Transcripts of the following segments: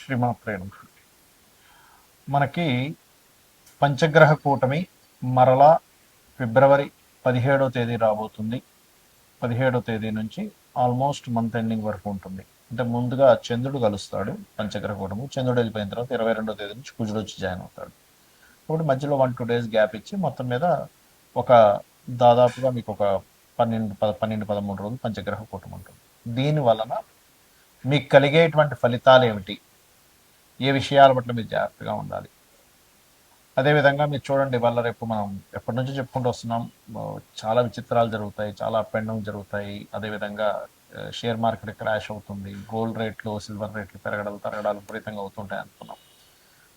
శ్రీమాత్రే నమః. మనకి పంచగ్రహ కూటమి మరలా ఫిబ్రవరి పదిహేడో తేదీ రాబోతుంది. పదిహేడో తేదీ నుంచి ఆల్మోస్ట్ మంత్ ఎండింగ్ వరకు ఉంటుంది. అంటే ముందుగా చంద్రుడు కలుస్తాడు పంచగ్రహ కూటము. చంద్రుడు వెళ్ళిపోయిన తర్వాత ఇరవై రెండో తేదీ నుంచి కుజుడు వచ్చి జాయిన్ అవుతాడు. కాబట్టి మధ్యలో వన్ టూ డేస్ గ్యాప్ ఇచ్చి మొత్తం మీద ఒక దాదాపుగా మీకు ఒక పన్నెండు పద పన్నెండు పదమూడు రోజులు పంచగ్రహ కూటమి ఉంటుంది. దీని వలన మీకు కలిగేటువంటి ఫలితాలు ఏమిటి? ఏ విషయాల పట్ల మీరు జాగ్రత్తగా ఉండాలి. అదేవిధంగా మీరు చూడండి వాళ్ళ రేపు మనం ఎప్పటి నుంచో చెప్పుకుంటూ వస్తున్నాం చాలా విచిత్రాలు జరుగుతాయి చాలా అప్ అండ్ డౌన్ జరుగుతాయి. అదేవిధంగా షేర్ మార్కెట్ క్రాష్ అవుతుంది గోల్డ్ రేట్లు సిల్వర్ రేట్లు పెరగడాలు తరగడాలు విపరీతంగా అవుతుంటాయి అనుకున్నాం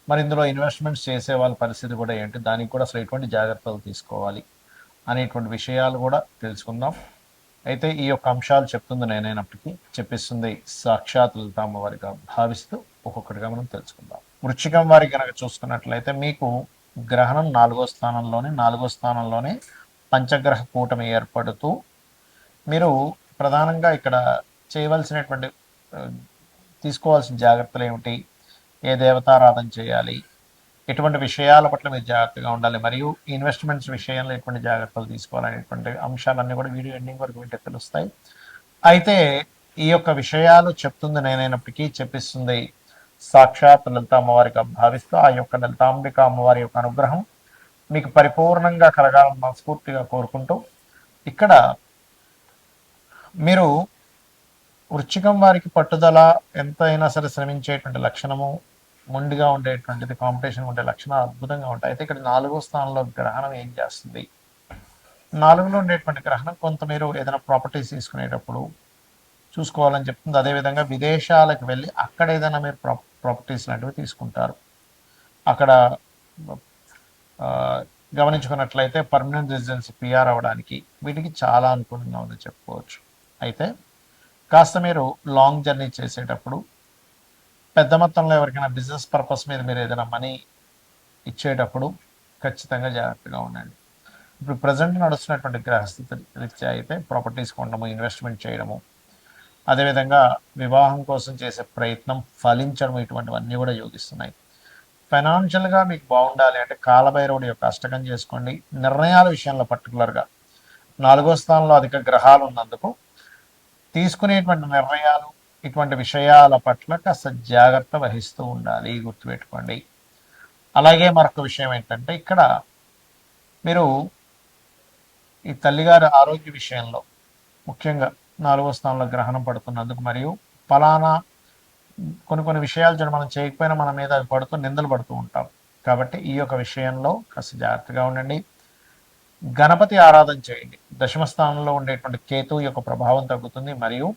మరి ఇందులో ఇన్వెస్ట్మెంట్స్ చేసే వాళ్ళ పరిస్థితి కూడా ఏంటి? దానికి కూడా అసలు ఎటువంటి జాగ్రత్తలు తీసుకోవాలి అనేటువంటి విషయాలు కూడా తెలుసుకుందాం. అయితే ఈ యొక్క అంశాలు చెప్తుంది నేనైనప్పటికీ చెప్పిస్తుంది సాక్షాత్ లలితామ్మ వారిగా భావిస్తూ ఒక్కొక్కటిగా మనం తెలుసుకుందాం. వృచ్చికం వారి కనుక చూసుకున్నట్లయితే మీకు గ్రహణం నాలుగో స్థానంలోనే నాలుగో స్థానంలోనే పంచగ్రహ కూటమి ఏర్పడుతూ మీరు ప్రధానంగా ఇక్కడ చేయవలసినటువంటి తీసుకోవాల్సిన జాగ్రత్తలు ఏమిటి? ఏ దేవతారాధన చేయాలి? ఎటువంటి విషయాల పట్ల మీరు జాగ్రత్తగా ఉండాలి? మరియు ఇన్వెస్ట్మెంట్స్ విషయంలో ఎటువంటి జాగ్రత్తలు తీసుకోవాలనేటువంటి అంశాలన్నీ కూడా వీడియో ఎండింగ్ వరకు వింటే తెలుస్తాయి. అయితే ఈ యొక్క విషయాలు చెప్తుంది నేనైనప్పటికీ చెప్పిస్తుంది సాక్షాత్ లలిత అమ్మవారిగా భావిస్తూ ఆ యొక్క లలితాంబిక అమ్మవారి యొక్క అనుగ్రహం మీకు పరిపూర్ణంగా కలగాలని మనస్ఫూర్తిగా కోరుకుంటూ ఇక్కడ మీరు వృచ్చికం వారికి పట్టుదల ఎంతైనా సరే శ్రమించేటువంటి లక్షణము మొండిగా ఉండేటువంటిది కాంపిటీషన్ ఉండే లక్షణాలు అద్భుతంగా ఉంటాయి. అయితే ఇక్కడ నాలుగో స్థానంలో గ్రహణం ఏం చేస్తుంది? నాలుగులో ఉండేటువంటి గ్రహణం కొంత మీరు ఏదైనా ప్రాపర్టీస్ తీసుకునేటప్పుడు చూసుకోవాలని చెప్తుంది. అదేవిధంగా విదేశాలకు వెళ్ళి అక్కడ ఏదైనా మీరు ప్రా ప్రాపర్టీస్ లాంటివి తీసుకుంటారు. అక్కడ గమనించుకున్నట్లయితే పర్మనెంట్ రెసిడెన్సీ పిఆర్ అవ్వడానికి వీటికి చాలా అనుకూలంగా ఉందని చెప్పుకోవచ్చు. అయితే కాస్త మీరు లాంగ్ జర్నీ చేసేటప్పుడు పెద్ద మొత్తంలో ఎవరికైనా బిజినెస్ పర్పస్ మీద మీరు ఏదైనా మనీ ఇచ్చేటప్పుడు ఖచ్చితంగా జాగ్రత్తగా ఉండండి. ఇప్పుడు ప్రజెంట్ నడుస్తున్నటువంటి గ్రహస్థితి రీత్యా అయితే ప్రాపర్టీస్ కొనడము ఇన్వెస్ట్మెంట్ చేయడము అదేవిధంగా వివాహం కోసం చేసే ప్రయత్నం ఫలించడం ఇటువంటివన్నీ కూడా యోగిస్తున్నాయి. ఫైనాన్షియల్గా మీకు బాగుండాలి అంటే కాలభైరవుడి యొక్క అష్టకం చేసుకోండి. నిర్ణయాల విషయంలో పర్టికులర్గా నాలుగో స్థానంలో అధిక గ్రహాలు ఉన్నందుకు తీసుకునేటువంటి నిర్ణయాలు ఇటువంటి విషయాల పట్ల కాస్త జాగ్రత్త వహిస్తూ ఉండాలి గుర్తుపెట్టుకోండి. అలాగే మరొక విషయం ఏంటంటే ఇక్కడ మీరు ఈ తల్లిగారి ఆరోగ్య విషయంలో ముఖ్యంగా నాలుగో స్థానంలో గ్రహణం పడుతున్నందుకు మరియు ఫలానా కొన్ని కొన్ని విషయాలు చూడ మనం చేయకపోయినా మన మీద అది పడుతూ నిందలు పడుతూ ఉంటాం. కాబట్టి ఈ యొక్క విషయంలో కాస్త జాగ్రత్తగా ఉండండి. గణపతి ఆరాధన చేయండి. దశమ స్థానంలో ఉండేటువంటి కేతు యొక్క ప్రభావం తగ్గుతుంది మరియు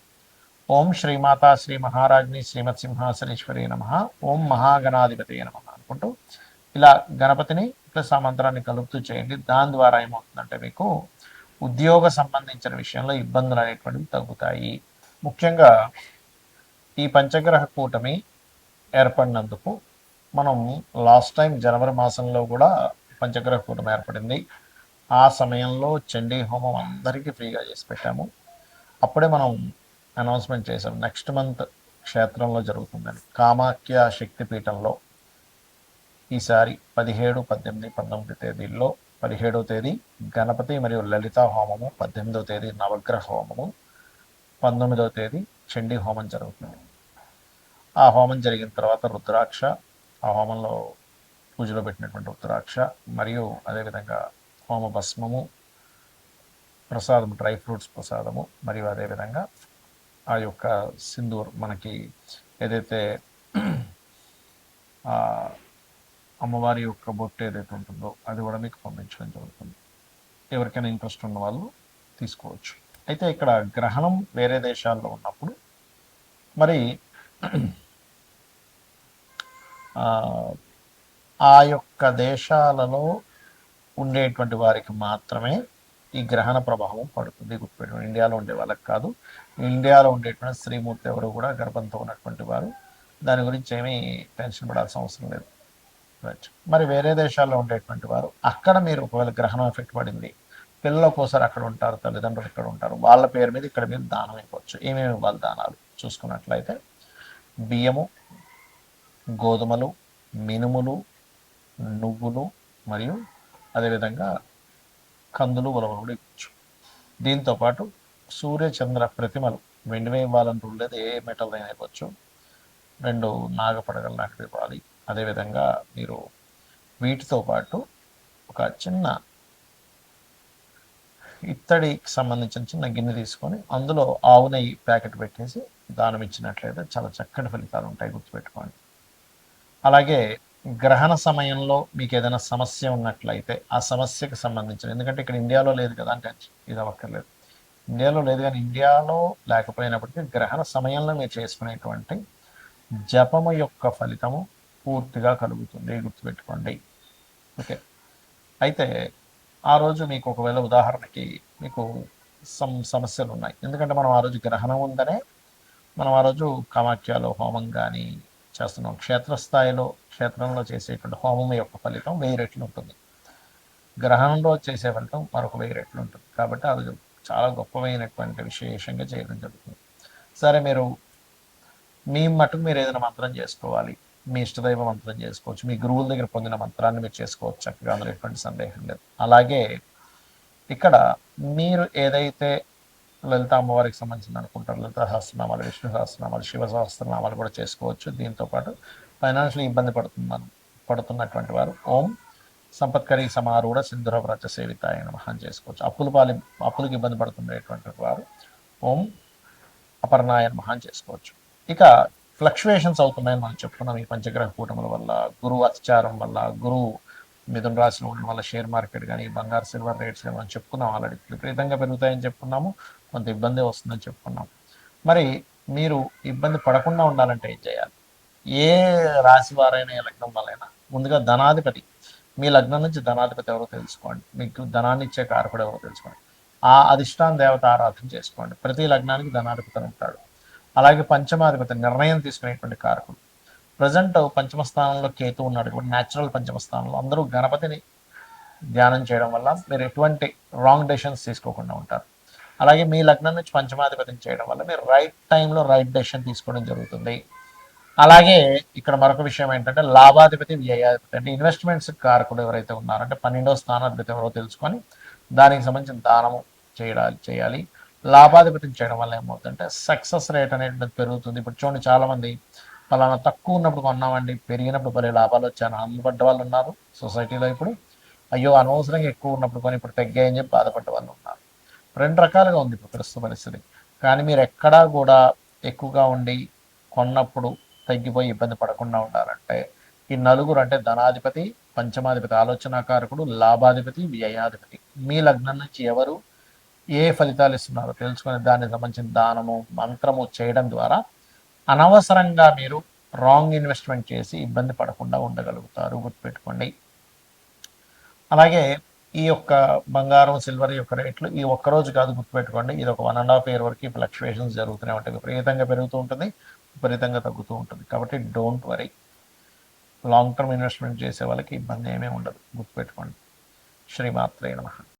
ఓం శ్రీమాత శ్రీ మహారాజ్ని శ్రీమత్ సింహాసనేశ్వరి నమ. ఓం మహాగణాధిపతి నమ అనుకుంటూ ఇలా గణపతిని ప్లస్ ఆ మంత్రాన్ని కలుపుతూ చేయండి. దాని ద్వారా ఏమవుతుందంటే మీకు ఉద్యోగ సంబంధించిన విషయంలో ఇబ్బందులు అనేటువంటివి తగ్గుతాయి. ముఖ్యంగా ఈ పంచగ్రహ కూటమి ఏర్పడినందుకు మనం లాస్ట్ టైం జనవరి మాసంలో కూడా పంచగ్రహ కూటమి ఏర్పడింది. ఆ సమయంలో చండీ హోమం అందరికీ ఫ్రీగా చేసి పెట్టాము. అప్పుడే మనం అనౌన్స్మెంట్ చేసాం నెక్స్ట్ మంత్ క్షేత్రంలో జరుగుతుందని. కామాఖ్య శక్తిపీఠంలో ఈసారి పదిహేడు పద్దెనిమిది పంతొమ్మిది తేదీల్లో పదిహేడవ తేదీ గణపతి మరియు లలిత హోమము పద్దెనిమిదవ తేదీ నవగ్రహ హోమము పంతొమ్మిదవ తేదీ చండీ హోమం జరుగుతుంది. ఆ హోమం జరిగిన తర్వాత రుద్రాక్ష ఆ హోమంలో పూజలో పెట్టినటువంటి రుద్రాక్ష మరియు అదేవిధంగా హోమ భస్మము ప్రసాదము డ్రై ఫ్రూట్స్ ప్రసాదము మరియు అదేవిధంగా ఆ యొక్క సింధూర్ మనకి ఏదైతే అమ్మవారి యొక్క బొట్టు ఏదైతే ఉంటుందో అది కూడా మీకు పంపించడం జరుగుతుంది. ఎవరికైనా ఇంట్రెస్ట్ ఉన్న వాళ్ళు తీసుకోవచ్చు. అయితే ఇక్కడ గ్రహణం వేరే దేశాల్లో ఉన్నప్పుడు మరి ఆ, యొక్క దేశాలలో ఉండేటువంటి వారికి మాత్రమే ఈ గ్రహణ ప్రభావం పడుతుంది. గుర్తుపెట్టడం ఇండియాలో ఉండే వాళ్ళకి కాదు. ఇండియాలో ఉండేటువంటి శ్రీమూర్తి ఎవరు కూడా గర్భంతో ఉన్నటువంటి వారు. దాని గురించి ఏమీ టెన్షన్ పడాల్సిన అవసరం లేదు. రైట్ మరి వేరే దేశాల్లో ఉండేటువంటి వారు అక్కడ మీరు ఒకవేళ గ్రహణం ఎఫెక్ట్ పడింది పిల్లలు ఒక్కోసారి అక్కడ ఉంటారు తల్లిదండ్రులు ఇక్కడ ఉంటారు వాళ్ళ పేరు మీద ఇక్కడ మీరు దానం ఇవ్వచ్చు ఏమేమి ఇవ్వాలి దానాలు? చూసుకున్నట్లయితే బియ్యము గోధుమలు మినుములు నువ్వులు మరియు అదేవిధంగా కందులు ఉలవలు కూడా ఇవ్వచ్చు. దీంతోపాటు సూర్య చంద్ర ప్రతిమలు వెండివే ఇవ్వాలని రూల్ లేదు ఏ మెటల్ అయినా ఇవ్వచ్చు రెండు నాగపడగలు లాంటివి ఇవ్వాలి. అదేవిధంగా మీరు వీటితో పాటు ఒక చిన్న ఇత్తడికి సంబంధించిన చిన్న గిన్నె తీసుకొని అందులో ఆవు నెయ్యి ప్యాకెట్ పెట్టేసి దానం ఇచ్చినట్లయితే చాలా చక్కటి ఫలితాలు ఉంటాయి గుర్తుపెట్టుకోండి. అలాగే గ్రహణ సమయంలో మీకు ఏదైనా సమస్య ఉన్నట్లయితే ఆ సమస్యకు సంబంధించిన ఎందుకంటే ఇక్కడ ఇండియాలో లేదు కదా అంటే ఇది అవ్వక్కర్లేదు. ఇండియాలో లేదు కానీ ఇండియాలో లేకపోయినప్పటికీ గ్రహణ సమయంలో మీరు చేసుకునేటువంటి జపము యొక్క ఫలితము పూర్తిగా కలుగుతుంది గుర్తుపెట్టుకోండి. ఓకే. అయితే ఆ రోజు మీకు ఒకవేళ ఉదాహరణకి మీకు సమ్ సమస్యలు ఉన్నాయి ఎందుకంటే మనం ఆ రోజు గ్రహణం ఉందనే మనం ఆ రోజు కామాఖ్యలో హోమం కానీ చేస్తున్నాం. క్షేత్రస్థాయిలో క్షేత్రంలో చేసేటువంటి హోమం యొక్క ఫలితం వెయ్యి రెట్లు ఉంటుంది. గ్రహణంలో చేసే ఫలితం మరొక వెయ్యి రెట్లు ఉంటుంది. కాబట్టి అది చాలా గొప్పమైనటువంటి విశేషంగా చేయడం జరుగుతుంది. సరే మీరు మీ మటుకు మీరు ఏదైనా మంత్రం చేసుకోవాలి. మీ ఇష్టదైవ మంత్రం చేసుకోవచ్చు. మీ గురువుల దగ్గర పొందిన మంత్రాన్ని మీరు చేసుకోవచ్చు. చక్కగా అందులో ఎటువంటి సందేహం లేదు. అలాగే ఇక్కడ మీరు ఏదైతే లలిత అమ్మవారికి సంబంధించిన అనుకుంటారు లలిత సహస్రనామాలు విష్ణు సహస్రనామాలు శివ సహస్రనామాలు కూడా చేసుకోవచ్చు. దీంతోపాటు ఫైనాన్షియల్ ఇబ్బంది పడుతున్నాను పడుతున్నటువంటి వారు ఓం సంపత్కరి సమారూఢ సింధుర వ్రత సేవితాయ మహాన్ చేసుకోవచ్చు. అప్పులు పాలి అప్పులకు ఇబ్బంది పడుతుండేటువంటి వారు ఓం అపర్ణాయన మహాన్ చేసుకోవచ్చు. ఇక ఫ్లక్చువేషన్స్ అవుతున్నాయని మనం చెప్పుకున్నాం ఈ పంచగ్రహ కూటముల వల్ల గురువు అత్యాచారం వల్ల గురువు మిథున రాశిలో ఉండడం వల్ల షేర్ మార్కెట్ కానీ బంగారు సిల్వర్ రేట్స్ కానీ మనం చెప్పుకున్నాం ఆల్రెడీ. విపరీతంగా పెరుగుతాయని చెప్పుకున్నాము. కొంత ఇబ్బంది వస్తుందని చెప్పుకున్నాం. మరి మీరు ఇబ్బంది పడకుండా ఉండాలంటే ఏం చేయాలి? ఏ రాశి వారైనా ఏ లగ్నం వాళ్ళైనా ముందుగా ధనాధిపతి మీ లగ్నం నుంచి ధనాధిపతి ఎవరో తెలుసుకోండి. మీకు ధనాన్ని ఇచ్చే కారకుడు ఎవరో తెలుసుకోండి. ఆ అధిష్టాన దేవత ఆరాధన చేసుకోండి. ప్రతి లగ్నానికి ధనాధిపతి ఉంటాడు. అలాగే పంచమాధిపతి నిర్ణయం తీసుకునేటువంటి కారకుడు. ప్రజెంట్ పంచమ స్థానంలో కేతు ఉన్నాడు ఇప్పుడు న్యాచురల్ పంచమ స్థానంలో అందరూ గణపతిని ధ్యానం చేయడం వల్ల మీరు ఎటువంటి రాంగ్ డెసిషన్స్ తీసుకోకుండా ఉంటారు. అలాగే మీ లగ్నం నుంచి పంచమాధిపతిని చేయడం వల్ల మీరు రైట్ టైంలో రైట్ డెసిషన్ తీసుకోవడం జరుగుతుంది. అలాగే ఇక్కడ మరొక విషయం ఏంటంటే లాభాధిపతి వ్యయాధిపతి అంటే ఇన్వెస్ట్మెంట్స్ కారకుడు ఎవరైతే ఉన్నారో అంటే పన్నెండో స్థానాధిపతి ఎవరో తెలుసుకొని దానికి సంబంధించిన దానము చేయడా చేయాలి. లాభాధిపతిని చేయడం వల్ల ఏమవుతుందంటే సక్సెస్ రేట్ అనేది పెరుగుతుంది. ఇప్పుడు చూడండి చాలా మంది పలానా తక్కువ ఉన్నప్పుడు కొన్నామండి పెరిగినప్పుడు భలే లాభాలు వచ్చాను అమ్మబడ్డ వాళ్ళు ఉన్నారు సొసైటీలో ఇప్పుడు. అయ్యో అనవసరంగా ఎక్కువ ఉన్నప్పుడు కొని ఇప్పుడు తగ్గాయని చెప్పి బాధపడ్డ వాళ్ళు ఉన్నారు. రెండు రకాలుగా ఉంది ఇప్పుడు ప్రస్తుత పరిస్థితి. కానీ మీరు ఎక్కడా కూడా ఎక్కువగా ఉండి కొన్నప్పుడు తగ్గిపోయి ఇబ్బంది పడకుండా ఉండాలంటే ఈ నలుగురు అంటే ధనాధిపతి పంచమాధిపతి ఆలోచనాకారకుడు లాభాధిపతి వ్యయాధిపతి. మీ లగ్నం నుంచి ఎవరు ఏ ఫలితాలు ఇస్తున్నారో తెలుసుకొని దానికి సంబంధించిన దానము మంత్రము చేయడం ద్వారా అనవసరంగా మీరు రాంగ్ ఇన్వెస్ట్మెంట్ చేసి ఇబ్బంది పడకుండా ఉండగలుగుతారు. గుర్తుపెట్టుకోండి. అలాగే ఈ యొక్క బంగారం సిల్వర్ యొక్క రేట్లు ఈ ఒక్కరోజు కాదు గుర్తుపెట్టుకోండి. ఇది ఒక వన్ అండ్ హాఫ్ ఇయర్ వరకు ఫ్లక్చువేషన్స్ జరుగుతూనే ఉంటాయి. విపరీతంగా పెరుగుతూ ఉంటుంది విపరీతంగా తగ్గుతూ ఉంటుంది. కాబట్టి don't worry long term investment చేసే వాళ్ళకి ఇబ్బంది ఏమీ ఉండదు. గుర్తుపెట్టుకోండి. శ్రీమాత్రే నమ.